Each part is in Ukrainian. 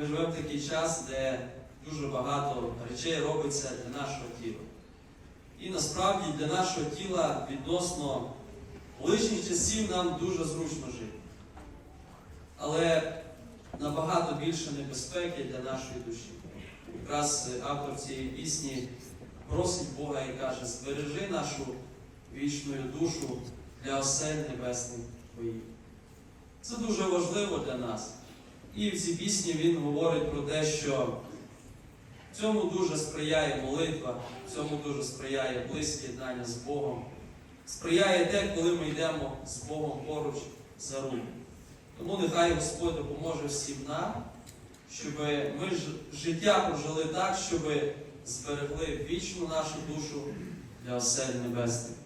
Ми живемо в такий час, де дуже багато речей робиться для нашого тіла. І насправді для нашого тіла відносно колишніх часів нам дуже зручно жити. Але набагато більше небезпеки для нашої душі. Якраз автор цієї пісні просить Бога і каже, збережи нашу вічну душу для осель небесних твоїх. Це дуже важливо для нас. І в цій пісні він говорить про те, що цьому дуже сприяє молитва, цьому дуже сприяє близьке єднання з Богом. Сприяє те, коли ми йдемо з Богом поруч за руку. Тому нехай Господь допоможе всім нам, щоб ми життя прожили так, щоб зберегли вічну нашу душу для осель небесних.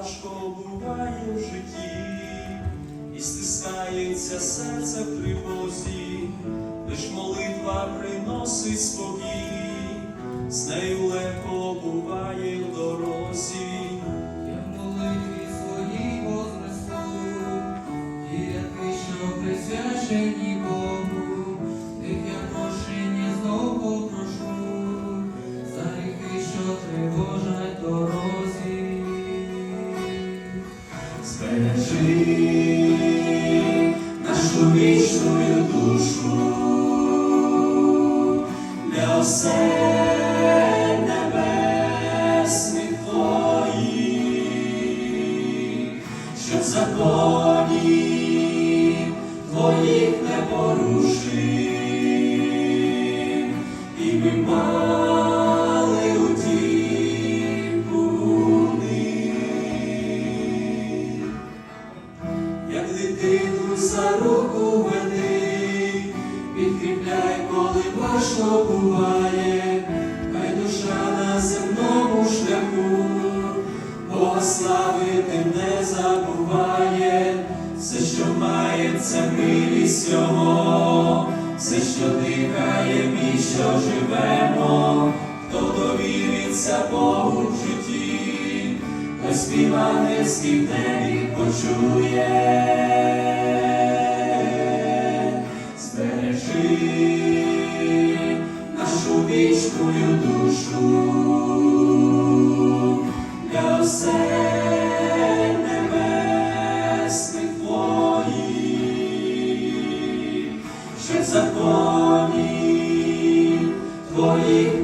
Важко буває в житті, і стискається серце в тривозі, лиш молитва приносить спокій, з нею легко буває в дорозі. Нашу душу. Для осель небесних твоїх, що законі твоїх не порушив, коли важко буває, хай душа на земному шляху, Бога славити не забуває, все, що має, це милість Його, все, що дихає, і що живемо, хто довіриться Богу в житті, той співа в небі почує, душу. Для все небесних твоїх, в законі твоїх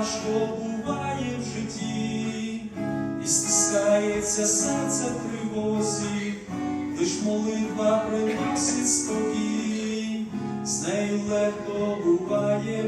важко буває в житті, і стискається серце в тривозі, лиш молитва приносить спокій, з нею легко буває